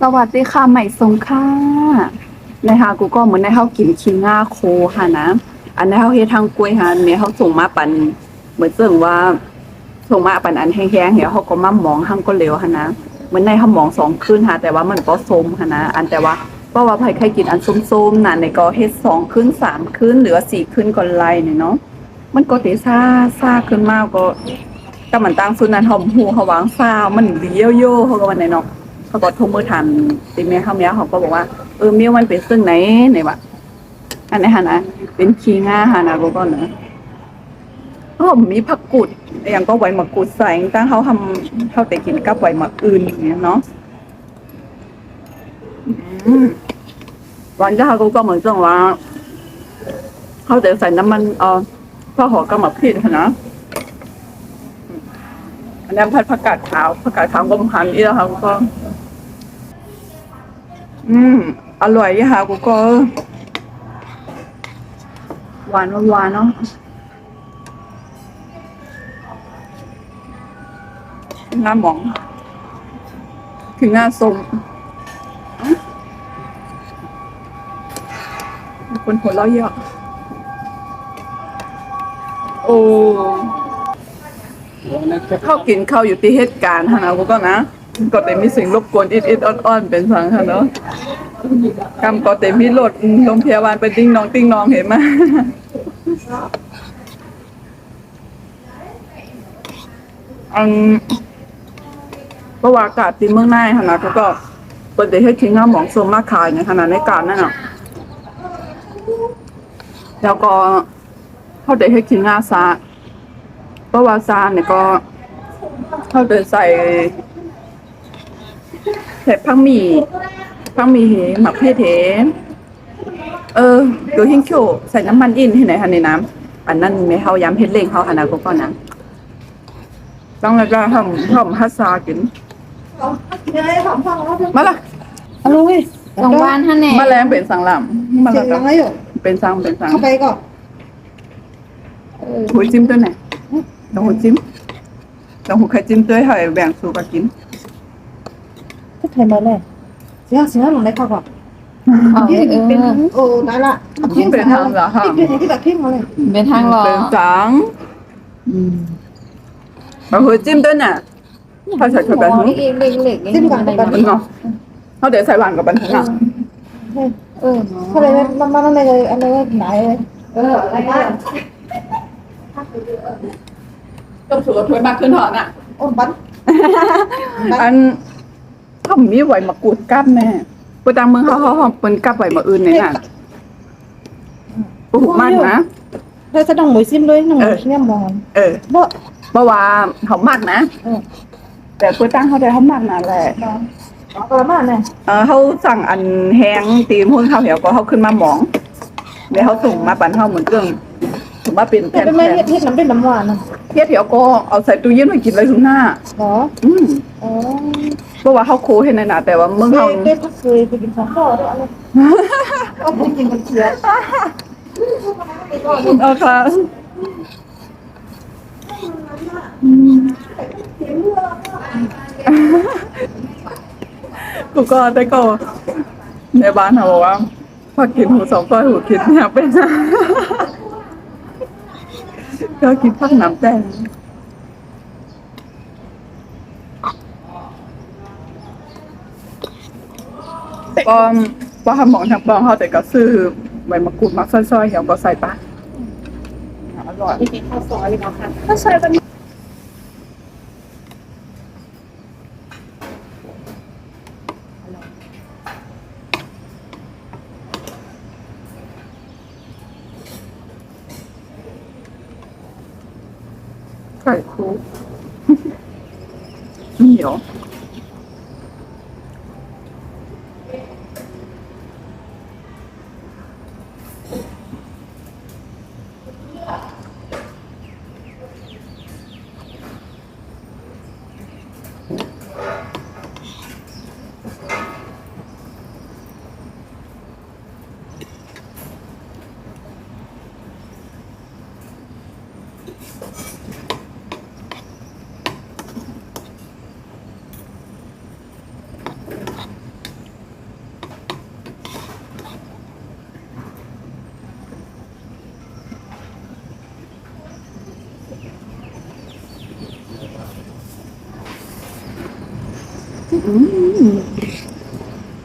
สวัสดีค่ะใหม่สงค่ะนะคะกูก็เหมือนในเฮากินคิงง่าโคค่ะนะ อันในเฮาเฮ็ดทางกล้วยหาเมียเฮาส่งมาปันเหมือนเสื่องว่าส่งมาปันอันแห้งๆเหี่ยวเฮาก็มาหมองหั่งก็เร็วค่ะนะเหมือนในเฮาหมองสองคืนค่ะ แต่ว่ามันก็ส้มค่ะนะ อันแต่ว่าเพราะว่าไผใครกินอันส้มๆน่ะในก็เฮ็ดสองคืนสามคืนหรือว่าสี่คืนก่อนไล่เนี่ยเนาะมันก็สิซ่าซ่าขึ้นมากก็ก็มันตั้งสุนันหอมหูเขาวางซ่ามันเลี้ยวโยเขาก็ว่าไหนเนาะ เขาก็โทรมือถามติเมียเขาเมียเขาก็บอกว่าเออเมียมันเป็นซึ่งไหนไหนวะอันไหนฮะนะเป็นคีง่าฮะนะกูก็เนอะอ๋อมีผักกุดอย่างก็ไหวหมากกุดใส่ตั้งเขาทำเขาแต่กินกับไหวหมากอื่นอย่างเงี้ยเนาะวันที่เขาก็เหมือนจังว่าเขาแต่ใส่น้ำมันเออข้าวหอกับหมาพริกนะ อันนี้ผัดผักกาดขาวผักกาดขาวกลมหันอีแล้วค่ะก็ อืม อร่อยค่ะกูก็ หวานหวานเนาะงาหมอง ถึงงาสมคนหัวเราะเยอะ โอ้ เข้ากินข้าอยู่ที่เหตุการณ์ฮะนะกูก็นะก็แต่มีสิ่งรบกวนอิดอิดๆอ่อนๆเป็นสังค่ะเนาะกำก็เต็มพี่รถโรงพยาบาลไปติ้งน้องติ้งน้องเห็นไหมอันประวัติศาสตร์ที่เมืองน่านขนาดเขาก็เปิดให้ทิ้งน้ำหมองโซมมาขายในขนาดในการนั่นน่ะแล้วก็เขาได้ให้ทิ้งงาซา ประวัติศาสตร์เนี่ยก็เขาเดินใส่เห็ดพังหมี่พังมีเหหมักเพศเหเออโดยหิ้งโชใส่น้ำมันอินที่ไหนคะในน้ำอันนั้นไม่เฮายำเพชรเล่งเขาขนาดก็ก่อนนะต้องแล้วก็ทำทำฮัสซากินมาละเอาลงเลยโรงพยาบาลท่านแหน่มาแรงเป็นสังลำมาเสีละยงก็ดังเลยอยู่เป็นสังเป็นสังเข้าไปก่อนหูจิ้มตัวไหน ต้องหูจิ้มต้องหูไข่จิ้มตัวให้แบ่งสู่กันกินก็ไทยมาเลยเสียงเสียงลงได้เข้าก่อนเอาที่เอเป็นอโอ้ได้ละเป็นทางเหรอคะที่เป็นที่แบบที่มาเลยเป็นทางหลอเป็นสังเอาหูจิ้มตัวน่ะถ้าใส่เข้าไปหมอหูนี่เองเล็กๆเองจิ้มกับบันมันเนาะเขาเดี๋ยวใส่หวานกับบันทึกอะ เออเนาะเข้าไปมันมันอะไรเลยอะไรไหนเลยเอออะ ไรกันต้องสูงถ้วยมากขึ้นเถอะน่ะโอ้บัน อันเขามีไหวมากรูดกับแม่ปตังเมืองเขาเขาเขาเป็นกับไหวมาอื่นเนี่ยน่ะปลูกมันนะเราจะต้องหมวยซิมด้วยน้องเนี่ยมองเออบ่เพราะว่าเขามากนะเออแต่ปตังเขาได้เขามากนะแหละเออมาเนี่ยเออเขาสั่งอันแห้งตีมหุ้นข้าวเหนียวก็เขาขึ้นมาหมองเดี๋ยวเขาส่งมาปั่นเขาเหมือนเครื่องส่ง มาเป็นแผ่เป็นไม่นเฮ็ดเฮ็ดน้ำเป็นน้ำหวานๆเทียบเดียวก็เอาใส่ตู้เย็นไว้กินเลยทุกหน้า เหรออืมอ๋อเพราะว่าเขาโคให้ในหนาแต่ว่าเมืองเขาเคยเคยไปกินของพ่อด้วยอะไรก็ไปกินกันเชียร์เอาค่ะกูก็ได้ก็ในบ้านเขาบอกว่าพอกินหูสองก้อยหูคิดเนี่ยเป็นนะ ก็กินพักน้ำแดงปอมปอมหมองทางปองเขาแต่ก็ซื้อใบมะกรูดมักซอยๆเหี่ยวก็ใส่ปะอร่อยมีข้าวซอยเนาะค่ะถ้าใส่เป็น ไก่คลุก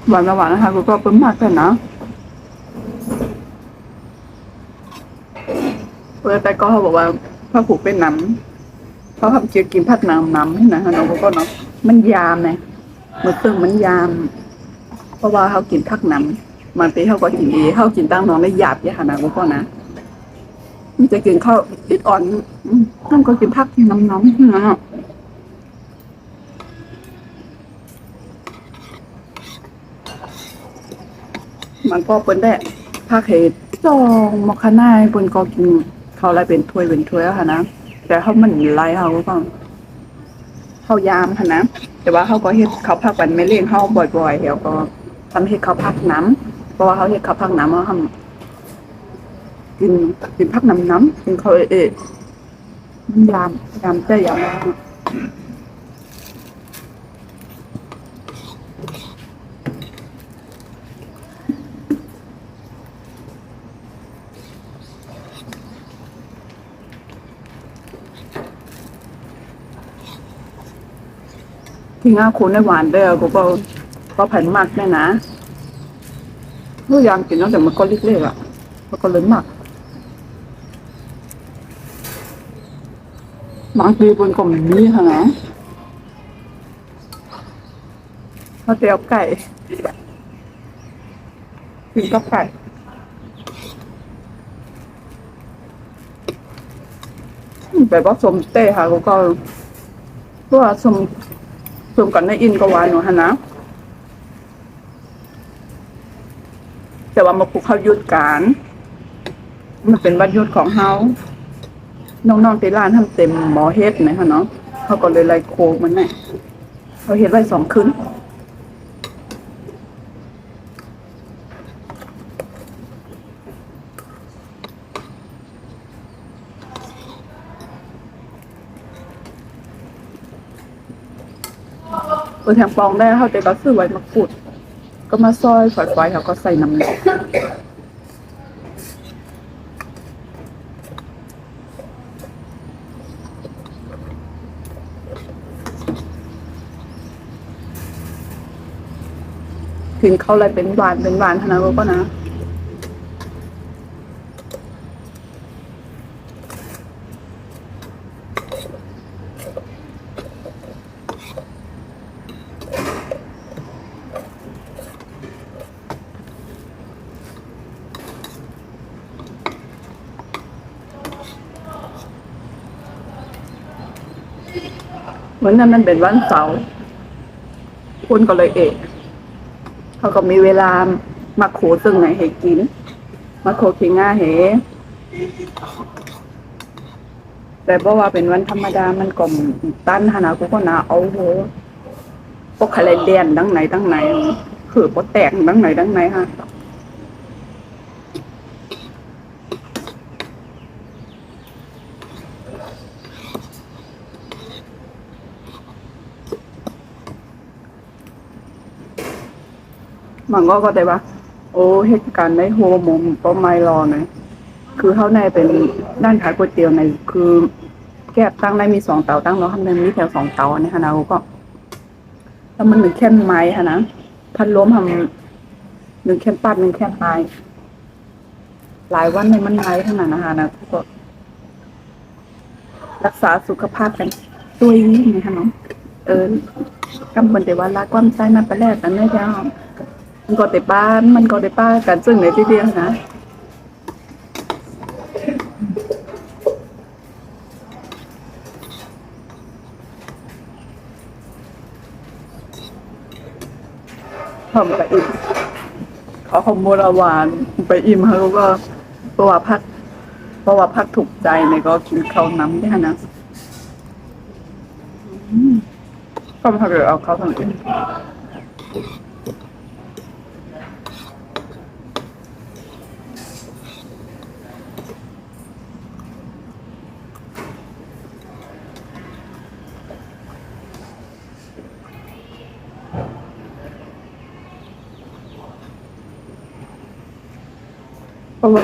หวานหวานนะคะกูก็เพิ่มมากกันนะเออแต่ก็เขาบอกว่าพ่อผูกเป็นน้ำเขาทำเจียวกินผัดน้ำน้ำนี่นะคะน้องก็เนาะมันยามไงมันตึงมันยาม เพราะว่าเขากินผักน้ำมันไปเขาก็กินเองเขากินตั้งน้องได้หยาบเนี่ยค่ะนะกูก็นะมันจะกินข้าวติดอ่อนอืมต้องก็กินผักน้ำน้ำนะ มันก็เป็นได้ภาคเหตุจองมอคคานาให้เปิ้นก็กินเขาอะไรเป็นถ้วยเป็นถ้วยอะค่ะนะแต่เขามันไรเขาก็เขายามค่ะนะแต่ว่าเขาก็เฮ็ดเขาพักปันไม่เลี้ยงเขาบ่อยๆแล้วก็ทำเฮ็ดเขาพักน้ำเพราะว่าเขาเฮ็ดเขาพักน้ำเขาทำกินกินพักน้ำน้ำกินเขาเอะเอะมันยามยามใจยาม มากที่ง่าคูนในหวานเด้อกูก็ก็ผันมากแน่นะพยายามกินตั้งแต่มันก็เล็กๆอะมันก็เลยหมักบางทีบนกลมนี้ค่ะนะข้าเตี๋ยวไก่กินกับไก่แบบว่าสมเต้ค่ะก็ก็เพราะว่าสม สมกันในอินก็หวานหนูฮะนะแต่ว่ามาผูกข้ายุดการมันเป็นวัดยุดของเฮาน้องๆที่ร้านทำเต็มหมอเฮ็ดไหมคะเนาะเขาก็เลยไล่โคมันแน่เขาเฮ็ดไว้สองคืน เออแทงฟองได้เขาแต่ก็ซื้อไว้มากรูดก็มาซอยฝอยๆเขาก็ใส่น้ำเล็กถึงเขาอะไรเป็นหวานเป็นหวานเท่านั้นก็นะ เหมือนนั้นมันเป็นวันเสาร์คุณก็เลยเอะเขาก็มีเวลามาโขซึ่งไหนให้กิน มาโขขิงง่าเหแต่เพราะว่าเป็นวันธรรมดามันก็ตั้นหนากูก็นาเอาโหพวกอะไรเดียนดังไหนดังไหน คือปแตกดังไหนดังไหนฮะ มันก็ก็ได้ว่า โอ้เหตุการณ์ในหัวมุมก็ไม่รอนะคือเขาในเป็นด้านขายก๋วยเตี๋ยวในคือแก้ตั้งในมีสองเตาตั้งแล้วข้างในมีแถวสองเตาเนี่ยค่ะนะก็แล้วมันหนึ่งแค่ไม้ค่ะนะพันล้มทำหนึ่งแค่ปัดหนึ่งแค่ไม้หลายวันในมันไม้ขนาดนะคะนะก็รักษาสุขภาพกันด้วยนี่นะคะเนาะเออกำบนแต่ว่ารักความใจมาไปแรกกันไม่ใช่หรอ มันก็แต่บ้านมันก็แต่ป้ากันซึ่งในที่เดียวนะทำไปอิ่มเขาขโมยละหวานไปอิ่มเขาก็เพราะว่าพัก เพราะว่าพักถูกใจเนี่ยก็กินข้าวน้ำได้นะก็มาเดี๋ยวเอาข้าวทางอื่น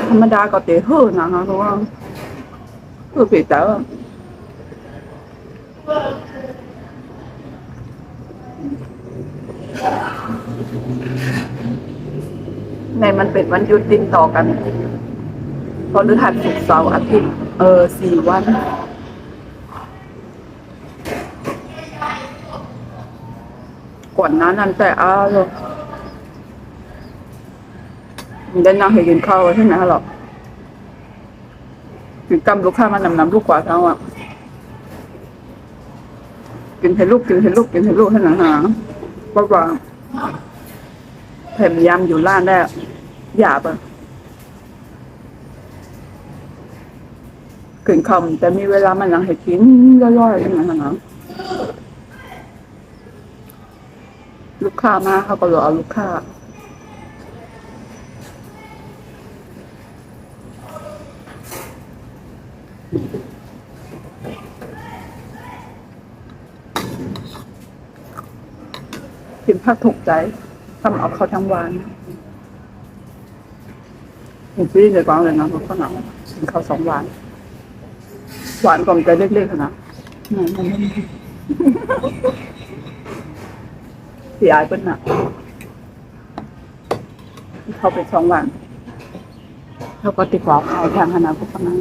ธรรมดาก็เตะเฮือนะคะเพราะว่าเฮือปีแต่ว่าในมันเป็นวันหยุดติดต่อกันพฤหัสศุกร์เสาร์อาทิตย์ เออสี่วันก่อนนั้นนั่นแต่อ้าวเลย มันได้นั่งให้กินข้าวใช่ไหมหรอกกินกำลูกค้ามานำนำลูกกว่าเขาอะ กินให้ลูกกินให้ลูกกินให้ลูกให้หนังหาเพราะว่าพยายามอยู่ร้านได้หยาบอะกินคำแต่มีเวลามันยังให้กินย่อยๆอย่างนั้นนะลูกค้ามาเขาก็รอเอาลูกค้า กินผักถูกใจทำเอาเขาทั้งวันผมซื้อในกล่องเลยนะเพราะเขาหนังกินข้าวสองวันหวานกล่องใจเล็กๆนะไหนมันไม่มีเสียายเป็นหนักเขาไปสองวันเขาก็ติดกรอเอาแทงขนาดพวกนั้น